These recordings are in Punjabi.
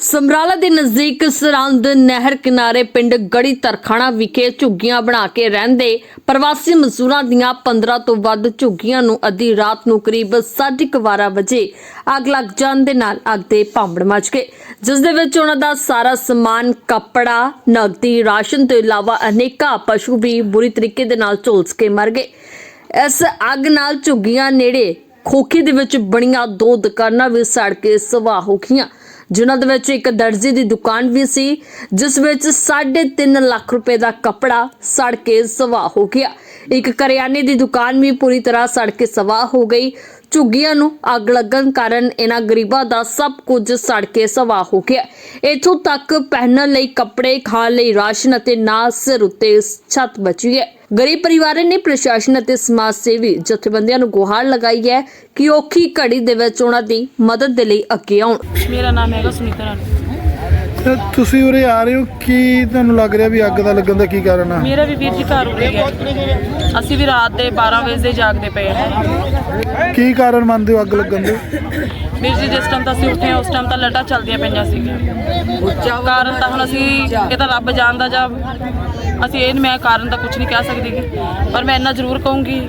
ਸਮਰਾਲਾ ਦੇ ਨਜ਼ਦੀਕ ਸਰਹੰਦ ਨਹਿਰ ਕਿਨਾਰੇ ਪਿੰਡ ਗੜੀ ਤਰਖਾਣਾ ਵਿਖੇ ਝੁੱਗੀਆਂ ਬਣਾ ਕੇ ਰਹਿੰਦੇ ਪ੍ਰਵਾਸੀ ਮਜ਼ਦੂਰਾਂ ਦੀਆਂ 15 ਤੋਂ ਵੱਧ ਝੁੱਗੀਆਂ ਨੂੰ ਅੱਧੀ ਰਾਤ ਨੂੰ ਕਰੀਬ 12:30 ਵਜੇ ਅੱਗ ਲੱਗ ਜਾਣ ਦੇ ਨਾਲ ਅੱਗ ਦੇ ਭਾਂਬੜ ਮਚ ਗਏ। ਜਿਸ ਦੇ ਵਿੱਚ ਉਹਨਾਂ ਦਾ ਸਾਰਾ ਸਮਾਨ, ਕੱਪੜਾ ਨਗਦੀ ਰਾਸ਼ਨ ਤੋਂ ਇਲਾਵਾ ਅਨੇਕਾਂ ਪਸ਼ੂ ਵੀ ਬੁਰੀ ਤਰੀਕੇ ਦੇ ਨਾਲ ਝੁਲਸ ਕੇ ਮਰ ਗਏ। ਇਸ ਅੱਗ ਨਾਲ ਝੁੱਗੀਆਂ ਨੇੜੇ ਖੋਖੇ ਦੇ ਵਿੱਚ ਬਣੀਆਂ ਦੋ ਦੁਕਾਨਾਂ ਵੀ ਸੜ ਕੇ ਸਵਾਹ ਹੋ ਗਈਆਂ। ਜਿਨ੍ਹਾਂ ਦੇ ਵਿੱਚ ਇੱਕ ਦਰਜੀ ਦੀ ਦੁਕਾਨ ਵੀ ਸੀ, ਜਿਸ ਵਿੱਚ 3.5 ਲੱਖ ਰੁਪਏ ਦਾ ਕੱਪੜਾ ਸੜ ਕੇ ਸਵਾਹ ਹੋ ਗਿਆ। ਇੱਕ ਕਰਿਆਨੇ ਦੀ ਦੁਕਾਨ ਵੀ ਪੂਰੀ ਤਰ੍ਹਾਂ ਸੜ ਕੇ ਸਵਾਹ ਹੋ ਗਈ। ਝੁੱਗੀਆਂ ਨੂੰ ਅੱਗ ਲੱਗਣ ਕਾਰਨ ਇਹਨਾਂ ਗਰੀਬਾਂ ਦਾ ਸਭ ਕੁਝ ਸੜ ਕੇ ਸਵਾਹ ਹੋ ਗਿਆ। ਇਥੋਂ ਤੱਕ ਪਹਿਨਣ ਲਈ ਕੱਪੜੇ ਖਾਣ ਲਈ ਰਾਸ਼ਨ ਅਤੇ ਨਾ ਸਿਰ ਉੱਤੇ ਛੱਤ ਬਚੀ ਹੈ। ਗਰੀਬ ਪਰਿਵਾਰਾਂ ਨੇ ਪ੍ਰਸ਼ਾਸਨ ਅਤੇ ਸਮਾਜ ਸੇਵੀ ਜਥੇਬੰਦੀਆਂ ਨੂੰ ਗੁਹਾਰ ਲਗਾਈ ਹੈ ਕਿ ਔਖੀ ਘੜੀ ਦੇ ਵਿੱਚ ਉਹਨਾਂ ਦੀ ਮਦਦ ਦੇ ਲਈ ਅੱਗੇ ਆਉਣ। ਮੇਰਾ ਨਾਮ ਹੈਗਾ ਸੁਨੀਤਾ ਰਾਣੀ। ਤੇ ਤੁਸੀਂ ਉਰੇ ਆ ਰਹੇ ਹੋ ਕੀ ਤੁਹਾਨੂੰ ਲੱਗ ਰਿਹਾ ਵੀ ਅੱਗ ਦਾ ਲੱਗਣ ਦਾ ਕੀ ਕਾਰਨ ਆ? ਮੇਰਾ ਵੀ ਵੀਰ ਜੀ ਘਰ ਉੱਤੇ ਗਿਆ ਅਸੀਂ ਵੀ ਰਾਤ ਦੇ 12 ਵਜੇ ਦੇ ਜਾਗਦੇ ਪਏ ਹਾਂ। ਕੀ ਕਾਰਨ ਮੰਨਦੇ ਹੋ ਅੱਗ ਲੱਗਣ ਦੇ? ਵੀਰ ਜੀ ਜਿਸ ਟਾਈਮ ਤਾਂ ਅਸੀਂ ਉੱਠੇ ਹਾਂ, ਉਸ ਟਾਈਮ ਤਾਂ ਲੱਟਾਂ ਚੱਲਦੀਆਂ ਪਈਆਂ ਸੀਗੀਆਂ। ਕਾਰਨ ਤਾਂ ਹੁਣ ਅਸੀਂ ਇਹ ਤਾਂ ਰੱਬ ਜਾਣਦਾ ਜਾਂ ਅਸੀਂ ਇਹ ਮੈਂ ਕਾਰਨ ਤਾਂ ਕੁਝ ਨਹੀਂ ਕਹਿ ਸਕਦੀ ਗੀ। ਪਰ ਮੈਂ ਇੰਨਾ ਜ਼ਰੂਰ ਕਹੂੰਗੀ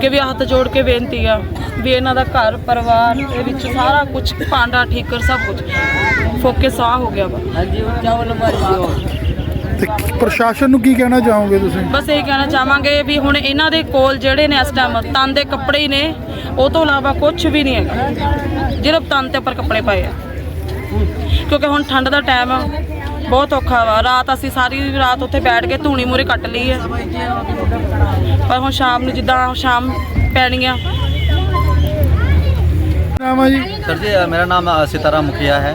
ਕਿ ਵੀ ਹੱਥ ਜੋੜ ਕੇ ਬੇਨਤੀ ਆ ਵੀ ਇਹਨਾਂ ਦਾ ਘਰ ਪਰਿਵਾਰ ਦੇ ਵਿੱਚ ਸਾਰਾ ਕੁਝ ਭਾਂਡਾ ਠੀਕਰ ਸਭ ਕੁਝ ਫੋਕੇ ਸਾਹ ਹੋ ਗਿਆ ਵਾ। ਤੇ ਪ੍ਰਸ਼ਾਸਨ ਨੂੰ ਕੀ ਕਹਿਣਾ ਚਾਹੋਗੇ ਤੁਸੀਂ? ਬਸ ਇਹ ਕਹਿਣਾ ਚਾਹਾਂਗੇ ਵੀ ਹੁਣ ਇਹਨਾਂ ਦੇ ਕੋਲ ਜਿਹੜੇ ਨੇ ਇਸ ਟਾਈਮ ਤਨ ਦੇ ਕੱਪੜੇ ਹੀ ਨੇ ਉਹ ਤੋਂ ਇਲਾਵਾ ਕੁਝ ਵੀ ਨਹੀਂ ਹੈਗਾ। ਜਿਹੜੇ ਤਨ ਤੇ ਉੱਪਰ ਕੱਪੜੇ ਪਾਏ ਆ। ਕਿਉਂਕਿ ਹੁਣ ਠੰਡ ਦਾ ਟਾਈਮ ਆ। ਬਹੁਤ ਔਖਾ ਵਾ ਰਾਤ ਅਸੀਂ ਸਾਰੀ ਰਾਤ ਉੱਥੇ ਬੈਠ ਕੇ ਧੂਣੀ ਮੂਰੇ ਕੱਟ ਲਈ ਹੈ ਪਰ ਹੁਣ ਸ਼ਾਮ ਨੂੰ ਜਿੱਦਾਂ ਸ਼ਾਮ ਪੈਣੀ ਆ ਨਾਮ ਆ ਜੀ सर जी मेरा नाम अ, सीताराम मुखिया है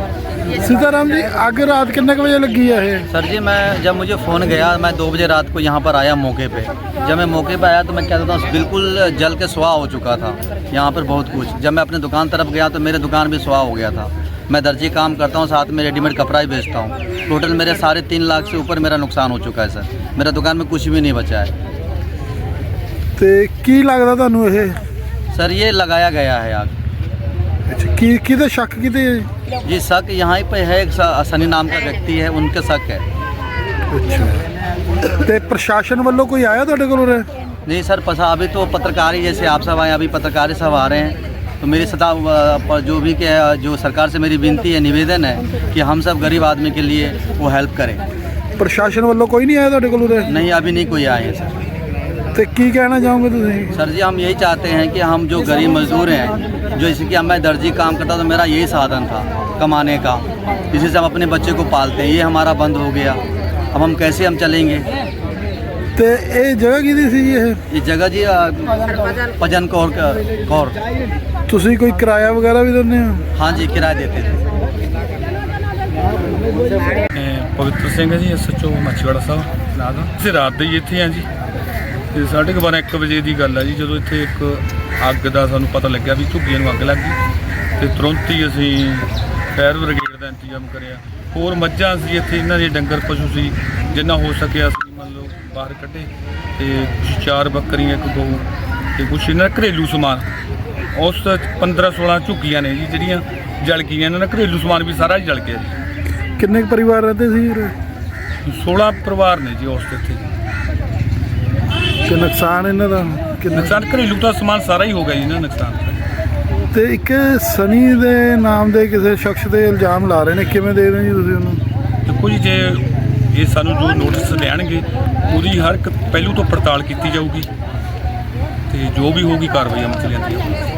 सीताराम जी ਅੱਗ ਰਾਤ ਕਿੰਨੇ ਕੁ ਵਜੇ ਲੱਗੀ ਆ ਇਹ सर जी मैं जब मुझे फ़ोन गया मैं दो बजे रात को यहाँ पर आया मौके पे जब मैं मौके पे आया तो मैं कहता हूँ बिल्कुल जल के सुहा हो चुका था यहाँ पर बहुत कुछ जब मैं अपने दुकान तरफ गया तो मेरे दुकान भी सुहा हो गया था मैं दर्जी काम करता हूँ साथ में रेडीमेड कपड़ा ही बेचता हूँ टोटल मेरे साढ़े तीन लाख से ऊपर मेरा नुकसान हो चुका है सर मेरा दुकान में कुछ भी नहीं बचा है ਤੇ ਕੀ ਲੱਗਦਾ ਤੁਹਾਨੂੰ ਇਹ सर ये लगाया गया है आग ਅੱਛਾ ਕੀ ਕਿਹਦੇ ਸ਼ੱਕ ਕਿਤੇ जी शक यहाँ पे है एक स- सनी नाम का व्यक्ति है उनके शक है ਅੱਛਾ ਤੇ ਪ੍ਰਸ਼ਾਸਨ ਵੱਲੋਂ ਕੋਈ ਆਇਆ ਤੁਹਾਡੇ ਕੋਲ ਉਰੇ नहीं सर पसा अभी तो पत्रकार ही जैसे आप सब आए अभी पत्रकार ही सब आ रहे हैं तो मेरी सतह अ, पर जो भी के जो सरकार से मेरी विनती है निवेदन है कि हम सब गरीब आदमी के लिए वो हेल्प करें ਪ੍ਰਸ਼ਾਸਨ ਵੱਲੋਂ ਕੋਈ ਨਹੀਂ ਆਇਆ ਤੁਹਾਡੇ ਕੋਲ ਉਰੇ नहीं अभी नहीं कोई आए हैं सर ਤੇ ਕੀ ਕਹਿਣਾ ਚਾਹੋਗੇ ਤੁਸੀਂ सर जी हम यही चाहते हैं कि हम जो गरीब मजदूर हैं जो इसी कि मैं दर्जी काम करता तो मेरा यही साधन था कमाने का इसी से हम अपने बच्चे को पालते हैं ये हमारा बंद हो गया अब हम कैसे हम चलेंगे ਤੇ ਇਹ ਜਗ੍ਹਾ ਕਿਹਦੀ ਸੀ ਜੀ ਇਹ? ਇਹ ਜਗ੍ਹਾ ਜੀ ਆ, ਭਜਨ ਕੌਰ ਤੁਸੀਂ ਕੋਈ ਕਿਰਾਇਆ ਵਗੈਰਾ ਵੀ ਦਿੰਦੇ ਹੋ? ਹਾਂਜੀ ਕਿਰਾਏ ਦੇਤੇ। ਥੇ। ਮੈਂ ਪਵਿੱਤਰ ਸਿੰਘ ਜੀ ਐਸਐਚਓ ਮੱਛੀਵਾੜਾ ਸਾਹਿਬ। ਲਾਦਾ ਅਸੀਂ ਰਾਤ ਦੇ ਹੀ ਇੱਥੇ ਆ ਜੀ। ਤੇ ਸਾਢੇ ਕੁ ਬਾਰਾਂ 1 ਵਜੇ ਦੀ ਗੱਲ ਆ ਜੀ ਜਦੋਂ ਇੱਥੇ ਇੱਕ ਅੱਗ ਦਾ ਸਾਨੂੰ ਪਤਾ ਲੱਗਿਆ ਵੀ ਝੁੱਗੀਆਂ ਨੂੰ ਅੱਗ ਲੱਗ ਗਈ। ਤੇ ਤੁਰੰਤ ਹੀ ਅਸੀਂ ਫਾਇਰ ਬ੍ਰਿਗੇਡ ਦਾ ਇੰਤਜ਼ਾਮ ਕਰਿਆ। ਹੋਰ ਮੱਝਾਂ ਸੀ ਇੱਥੇ ਇਹਨਾਂ ਦੇ ਡੰਗਰ ਪਸ਼ੂ ਸੀ ਜਿੰਨਾ ਹੋ ਸਕਿਆ ਬਾਹਰ ਕੱਢੇ ਤੇ ਚਾਰ ਬੱਕਰੀਆਂ ਇੱਕ ਗਊ ਤੇ ਕੁਛ ਇਹਨਾਂ ਦਾ ਘਰੇਲੂ ਸਮਾਨ। ਉਸ 15 16 ਝੁੱਗੀਆਂ ਨੇ ਜੀ ਜਿਹੜੀਆਂ ਜਲ ਗਈਆਂ ਇਹਨਾਂ ਦਾ ਘਰੇਲੂ ਸਮਾਨ ਵੀ ਸਾਰਾ ਹੀ ਜਲ ਗਿਆ ਜੀ। ਕਿੰਨੇ ਕੁ ਪਰਿਵਾਰ ਰਹਿੰਦੇ ਸੀ ਉਰੇ 16 ਪਰਿਵਾਰ ਨੇ ਜੀ ਉਸ ਦੇ ਇੱਥੇ। ਤੇ ਨੁਕਸਾਨ ਇਹਨਾਂ ਦਾ? ਕਿੰਨਾ? ਨੁਕਸਾਨ ਘਰੇਲੂ ਦਾ ਸਮਾਨ ਸਾਰਾ ਹੀ ਹੋ ਗਿਆ ਜੀ ਨਾ ਨੁਕਸਾਨ। ਤੇ ਇੱਕ ਸਨੀ ਦੇ ਨਾਮ ਦੇ ਕਿਸੇ ਸ਼ਖਸ ਤੇ ਇਲਜ਼ਾਮ ਲਾ ਰਹੇ ਨੇ ਕਿਵੇਂ ਦੇ ਰਹੇ ਹੋ ਜੀ ਤੁਸੀਂ ਉਹਨੂੰ? ਦੇਖੋ ਜੀ ਜੇ ਇਹ ਸਾਨੂੰ ਜੋ ਨੋਟਿਸ ਦੇਣਗੇ ਉਹਦੀ ਹਰ ਇੱਕ ਪਹਿਲੂ ਤੋਂ ਪੜਤਾਲ ਕੀਤੀ ਜਾਊਗੀ ਤੇ ਜੋ ਵੀ ਹੋਊਗੀ ਕਾਰਵਾਈ ਅਮਲ ਚ ਲਿਆਂਦੀ ਜਾਊਗੀ।